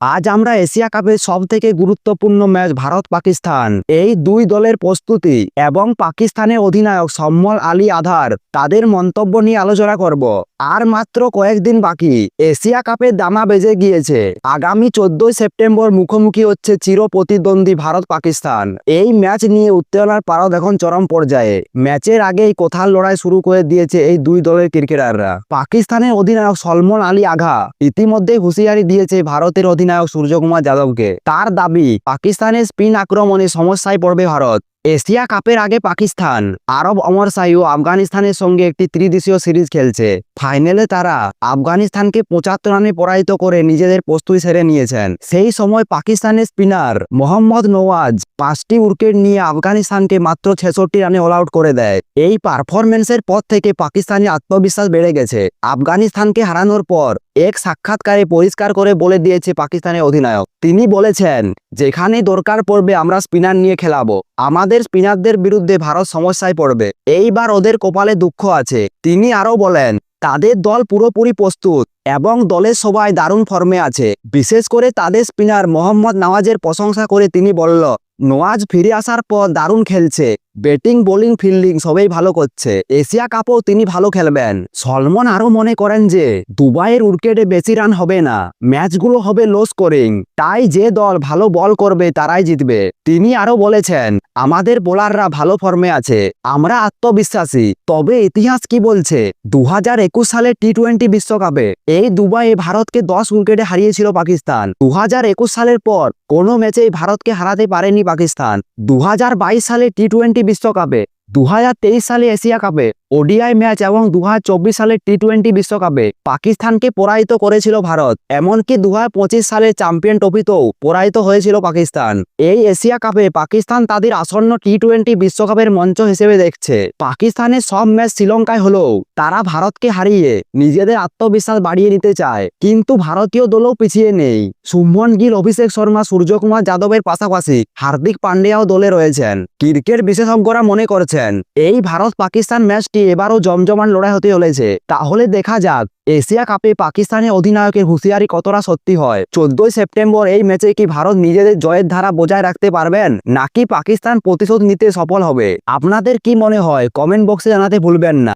আজ আমরা এশিয়া কাপের সব থেকে গুরুত্বপূর্ণ ম্যাচ ভারত পাকিস্তান এই দুই দলের প্রস্তুতি এবং পাকিস্তানের অধিনায়ক সম্মল আলী আধার তাদের মন্তব্য নিয়ে আলোচনা করব। আর মাত্র কয়েকদিন বাকি, এশিয়া কাপের দামা বেজে গিয়েছে। আগামী চোদ্দই সেপ্টেম্বর মুখোমুখি হচ্ছে চির প্রতিদ্বন্দ্বী ভারত পাকিস্তান এই ম্যাচ নিয়ে উত্তেজনার পারদ এখন চরম পর্যায়ে। ম্যাচের আগেই কোথার লড়াই শুরু করে দিয়েছে এই দুই দলের ক্রিকেটাররা। পাকিস্তানের অধিনায়ক সলমন আলী আঘা ইতিমধ্যে হুঁশিয়ারি দিয়েছে ভারতের অধিনায়ক সূর্যকুমার যাদবকে। তার দাবি পাকিস্তানের স্পিন আক্রমণে সমস্যায় পড়বে ভারত। এশিয়া কাপের আগে পাকিস্তান, আরব অমর শাহী ও আফগানিস্তানের সঙ্গে একটি ত্রিদেশীয় সিরিজ খেলছে। ফাইনালে তারা আফগানিস্তানকে পঁচাত্তর রানে পরাজিত করে নিজেদের প্রস্তুতি সেরে নিয়েছেন। সেই সময় পাকিস্তানের স্পিনার মোহাম্মদ নওয়াজ পাঁচটি উইকেট নিয়ে আফগানিস্তানকে মাত্র ছেষট্টি রানে অল আউট করে দেয়। এই পারফরমেন্সের পর থেকে পাকিস্তানি আত্মবিশ্বাস বেড়ে গেছে। আফগানিস্তানকে হারানোর পর এক সাক্ষাৎকারে পরিষ্কার করে বলে দিয়েছে পাকিস্তানের অধিনায়ক। তিনি বলেছেন যেখানে দরকার পড়বে আমরা স্পিনার নিয়ে খেলাবো। আমাদের স্পিনারদের বিরুদ্ধে ভারত সমস্যায় পড়বে। এইবার ওদের কপালে দুঃখ আছে। তিনি আরও বলেন, তাদের দল পুরোপুরি প্রস্তুত এবং দলের সবাই দারুণ ফর্মে আছে। বিশেষ করে তাদের স্পিনার মোহাম্মদ নওয়াজের প্রশংসা করে তিনি বলল, নওয়াজ ফিরে আসার পর দারুণ খেলছে। ব্যাটিং বোলিং ফিল্ডিং সবাই ভালো করছে। এশিয়া কাপও তিনি ভালো খেলবেন। সলমন আরও মনে করেন যে, দুবাইয়ের উইকেটে বেশি রান হবে না। ম্যাচগুলো হবে লো স্কোরিং তাই যে দল ভালো বল করবে, তারাই জিতবে। তিনি আরও বলেছেন আমাদের বোলাররা ভালো ফর্মে আছে, আমরা আত্মবিশ্বাসী। তবে ইতিহাস কি বলছে? দু হাজার একুশ সালে টি টোয়েন্টি বিশ্বকাপে এই দুবাইয়ে ভারতকে দশ উইকেটে হারিয়েছিল পাকিস্তান। দু হাজার একুশ সালের পর কোনো ম্যাচেই ভারতকে হারাতে পারেনি পাকিস্তান। দু হাজার বাইশ সালে টি টোয়েন্টি বিশ্বকাপে দু হাজার তেইশ সালে এশিয়া কাপে ওডিআই ম্যাচ এবং দু সালে টি টোয়েন্টি বিশ্বকাপে পাকিস্তানকে পরাজিত করেছিল ভারত, এমনকি দুহাজার পঁচিশ সালে চ্যাম্পিয়ন ট্রফিতেও পরাজিত হয়েছিল পাকিস্তান। এই এশিয়া কাপে পাকিস্তান তাদের আসন্ন টি টোয়েন্টি বিশ্বকাপের মঞ্চ হিসেবে দেখছে। পাকিস্তানের সব ম্যাচ শ্রীলঙ্কায় হলেও তারা ভারতকে হারিয়ে নিজেদের আত্মবিশ্বাস বাড়িয়ে নিতে চায়। কিন্তু ভারতীয় দলও পিছিয়ে নেই। শুভমন গিল, অভিষেক শর্মা, সূর্যকুমার যাদবের পাশাপাশি হার্দিক পান্ডিয়াও দলে রয়েছেন। ক্রিকেট বিশেষজ্ঞরা মনে করছেন, এই ভারত পাকিস্তান ম্যাচটি এবারও জমজমান লড়াই হতে চলেছে। তাহলে দেখা যাক, এশিয়া কাপে পাকিস্তানের অধিনায়কের হুঁশিয়ারি কতটা সত্যি হয়? চোদ্দই সেপ্টেম্বর এই ম্যাচে কি ভারত নিজেদের জয়ের ধারা বজায় রাখতে পারবেন? নাকি পাকিস্তান প্রতিশোধ নিতে সফল হবে? আপনাদের কি মনে হয়? কমেন্ট বক্সে জানাতে ভুলবেন না।